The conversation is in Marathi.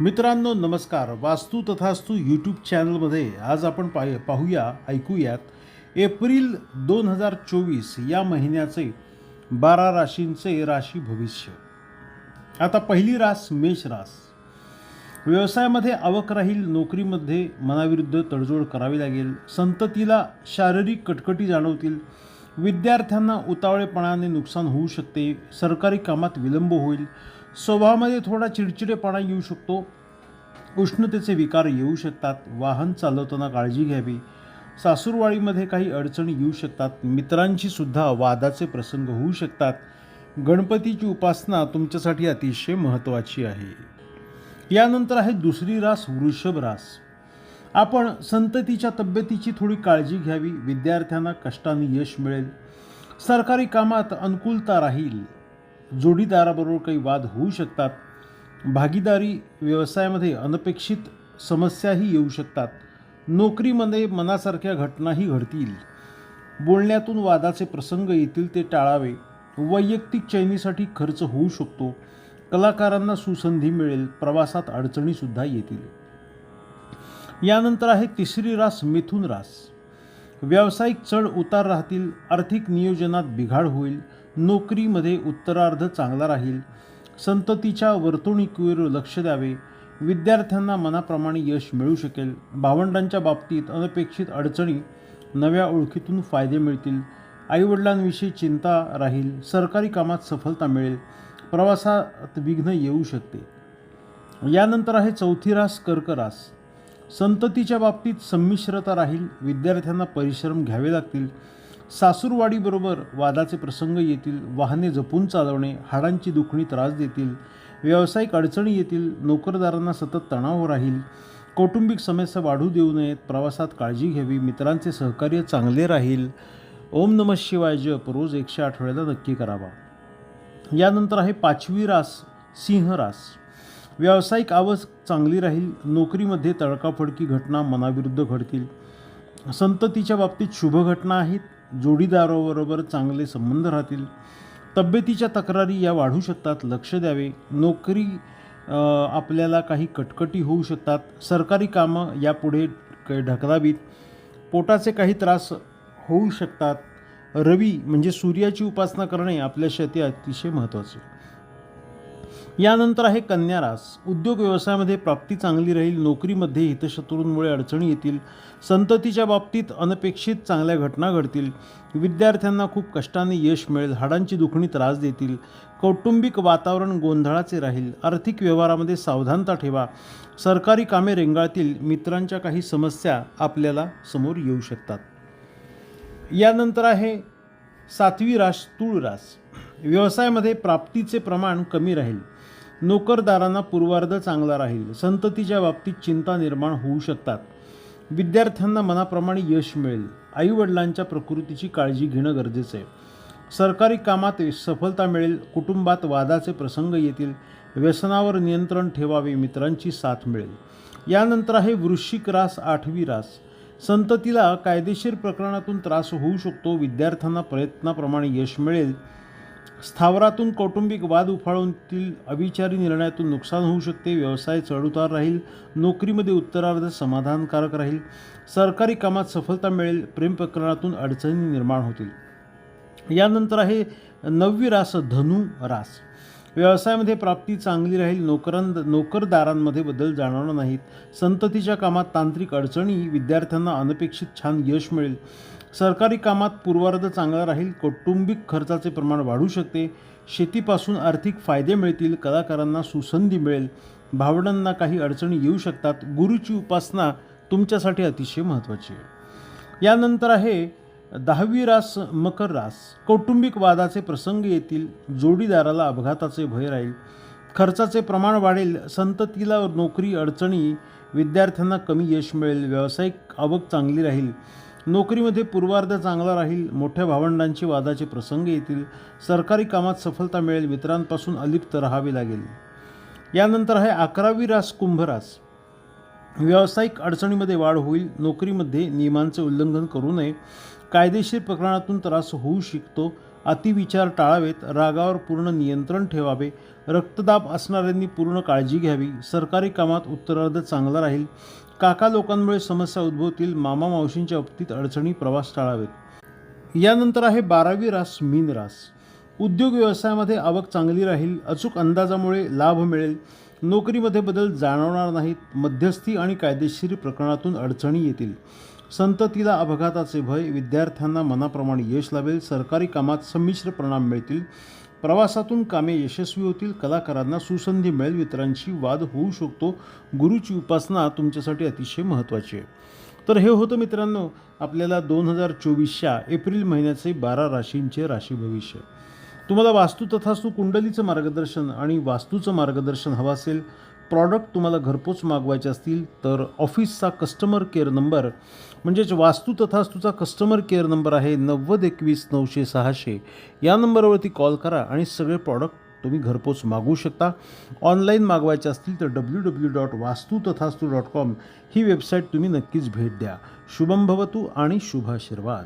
मित्रांनो नमस्कार. वास्तू तथास्तू यूट्यूब चॅनलमध्ये आज आपण पाह पाहूया ऐकूयात. एप्रिल दोन हजार चोवीस या महिन्याचे बारा राशींचे राशी भविष्य. आता पहिली रास मेष रास. व्यवसायामध्ये आवक राहील नोकरीमध्ये मनाविरुद्ध तडजोड करावी लागेल संततीला शारीरिक कटकटी जाणवतील विद्यार्थ्यांना उतावळेपणाने नुकसान होऊ शकते सरकारी कामात विलंब होईल स्वभावामध्ये थोडा चिडचिडेपणा येऊ शकतो. उष्णतेचे विकार येऊ शकतात. वाहन चालवताना काळजी घ्यावी. सासूरवाडीमध्ये काही अडचणी येऊ शकतात. मित्रांशी सुद्धा वादाचे प्रसंग होऊ शकतात. गणपतीची उपासना तुमच्यासाठी अतिशय महत्त्वाची आहे. यानंतर आहे दुसरी रास वृषभ रास. आपण संततीच्या तब्येतीची थोडी काळजी घ्यावी. विद्यार्थ्यांना कष्टाने यश मिळेल. सरकारी कामात अनुकूलता राहील. जोडीदाराबरोबर काही वाद होऊ शकतात. भागीदारी व्यवसायामध्ये अनपेक्षित समस्याही येऊ शकतात. नोकरीमध्ये मनासारख्या घटनाही घडतील. बोलण्यातून वादाचे प्रसंग येतील ते टाळावे. वैयक्तिक चैनीसाठी खर्च होऊ शकतो. कलाकारांना सुसंधी मिळेल. प्रवासात अडचणीसुद्धा येतील. यानंतर आहे तिसरी रास मिथुन रास. व्यावसायिक चढ उतार राहतील. आर्थिक नियोजनात बिघाड होईल. नोकरीमध्ये उत्तरार्ध चांगला राहील. संततीच्या वर्तणुकीवर लक्ष द्यावे. विद्यार्थ्यांना मनाप्रमाणे यश मिळू शकेल. भावंडांच्या बाबतीत अनपेक्षित अडचणी नव्या ओळखीतून फायदे मिळतील. आईवडिलांविषयी चिंता राहील. सरकारी कामात सफलता मिळेल. प्रवासात विघ्न येऊ शकते. यानंतर आहे चौथी रास कर्क रास. संततीच्या बाबतीत संमिश्रता राहील. विद्यार्थ्यांना परिश्रम घ्यावे लागतील. सासूरवाडीबरोबर वादाचे प्रसंग येतील वाहने जपून चालवणे हाडांची दुखणी त्रास देतील व्यावसायिक अडचणी येतील नोकरदारांना सतत तणाव राहील कौटुंबिक समस्या वाढू देऊ नयेत प्रवासात काळजी घ्यावी मित्रांचे सहकार्य चांगले राहील. ओम नम शिवाय जप रोज एकशे आठवड्याला नक्की करावा. यानंतर आहे पाचवी रास सिंह रास. व्यावसायिक आवाज चांगली राहील नोकरीमध्ये तडकाफडकी घटना मनाविरुद्ध घडतील. संततीच्या बाबतीत शुभ घटना आहेत जोडीदाराबरोबर चांगले संबंध राहतील. तब्येतीच्या तक्रारी या वाढू शकतात लक्ष द्यावे. नोकरी आपल्याला काही कटकटी होऊ शकतात. सरकारी कामं यापुढे क- ढकलावीत. पोटाचे काही त्रास होऊ शकतात. रवी म्हणजे सूर्याची उपासना करणे आपल्यासाठी अतिशय महत्त्वाचे. यानंतर आहे कन्या रास उद्योग व्यवसायामध्ये प्राप्ती चांगली राहील नोकरीमध्ये हितशत्रूंमुळे अडचणी येतील. संततीच्या बाबतीत अनपेक्षित चांगल्या घटना घडतील. विद्यार्थ्यांना खूप कष्टाने यश मिळेल हाडांची दुखणी त्रास देतील. कौटुंबिक वातावरण गोंधळाचे राहील. आर्थिक व्यवहारामध्ये सावधानता ठेवा. सरकारी कामे रेंगाळतील. मित्रांच्या काही समस्या आपल्याला समोर येऊ शकतात. यानंतर आहे सातवी रास तूळ रास व्यवसायामध्ये प्राप्तीचे प्रमाण कमी राहील. नोकरदारांना पूर्वार्ध चांगला राहील. संततीच्या बाबतीत चिंता निर्माण होऊ शकतात. विद्यार्थ्यांना मनाप्रमाणे यश मिळेल. आईवडिलांच्या प्रकृतीची काळजी घेणं गरजेचं आहे. सरकारी कामात सफलता मिळेल. कुटुंबात वादाचे प्रसंग येतील. व्यसनावर नियंत्रण ठेवावे मित्रांची साथ मिळेल. यानंतर आहे वृश्चिक रास आठवी रास. संततीला कायदेशीर प्रकरणातून त्रास होऊ शकतो. विद्यार्थ्यांना प्रयत्नाप्रमाणे यश मिळेल. स्थावरातून कौटुंबिक वाद उफाळूनतील अविचारी निर्णयातून नुकसान होऊ शकते व्यवसाय चढउतार राहील नोकरीमध्ये उत्तरार्ध समाधानकारक राहील सरकारी कामात सफलता मिळेल प्रेम प्रकरणातून अडचणी निर्माण होतील. यानंतर आहे नववी रास धनु रास. व्यवसायामध्ये प्राप्ती चांगली राहील नोकरांद नोकरदारांमध्ये बदल जाणवणार नाहीत. संततीच्या कामात तांत्रिक अडचणी विद्यार्थ्यांना अनपेक्षित छान यश मिळेल. सरकारी कामात पूर्वार्ध चांगला राहील कौटुंबिक खर्चाचे प्रमाण वाढू शकते शेतीपासून आर्थिक फायदे मिळतील कलाकारांना सुसंधी मिळेल भावनांना काही अडचणी येऊ शकतात गुरुची उपासना तुमच्यासाठी अतिशय महत्त्वाची आहे. यानंतर आहे दहावी रास मकर रास. कौटुंबिक वादाचे प्रसंग येतील जोडीदाराला अपघाताचे भय राहील खर्चाचे प्रमाण वाढेल संततीला नोकरी अडचणी विद्यार्थ्यांना कमी यश मिळेल व्यावसायिक आवक चांगली राहील नोकरीमध्ये पूर्वार्ध चांगला राहील मोठ्या भावंडांची वादाचे प्रसंग येतील सरकारी कामात सफलता मिळेल मित्रांपासून अलिप्त राहावे लागेल. यानंतर आहे अकरावी रास कुंभरास. व्यावसायिक अडचणीमध्ये वाढ होईल नोकरीमध्ये नियमांचे उल्लंघन करू नये कायदेशीर प्रकरणातून त्रास होऊ शकतो अतिविचार टाळावेत रागावर पूर्ण नियंत्रण ठेवावे रक्तदाब असणाऱ्यांनी पूर्ण काळजी घ्यावी सरकारी कामात उत्तरार्ध चांगला राहील काका लोकांमुळे समस्या उद्भवतील मामा मावशींच्या बाबतीत अडचणी प्रवास टाळावेत. यानंतर आहे बारावी रास मीन रास. उद्योग व्यवसायामध्ये आवक चांगली राहील अचूक अंदाजामुळे लाभ मिळेल. नोकरीमध्ये बदल जाणवणार नाहीत मध्यस्थी आणि कायदेशीर प्रकरणातून अडचणी येतील. संततीला अपघाताचे भय विद्यार्थ्यांना मनाप्रमाणे यश लाभेल सरकारी कामात संमिश्र परिणाम मिळतील. प्रवासातून कामे यशस्वी होतील कलाकारांना सुसंधी मिळेल इतरांशी वाद होऊ शकतो. गुरुची उपासना तुमच्यासाठी अतिशय महत्त्वाची आहे. तर हे होतं मित्रांनो आपल्याला दोन हजार चोवीसच्या एप्रिल महिन्याचे बारा राशींचे राशी भविष्य. तुम्हाला वास्तू तथास्तू कुंडलीचं मार्गदर्शन आणि वास्तूचं मार्गदर्शन हवं असेल प्रॉडक्ट तुम्हाला घरपोच मागवायचे असतील तर ऑफिसचा कस्टमर केअर नंबर म्हणजेच वास्तू तथास्तूचा कस्टमर केअर नंबर आहे नव्वद एकवीस नऊशे सहाशे. या नंबरवरती कॉल करा आणि सगळे प्रॉडक्ट तुम्ही घरपोच मागवू शकता. ऑनलाईन मागवायचे असतील तर W W dot Vastu Tathastu dot com ही वेबसाईट तुम्ही नक्कीच भेट द्या. शुभम भवतू आणि शुभाशीर्वाद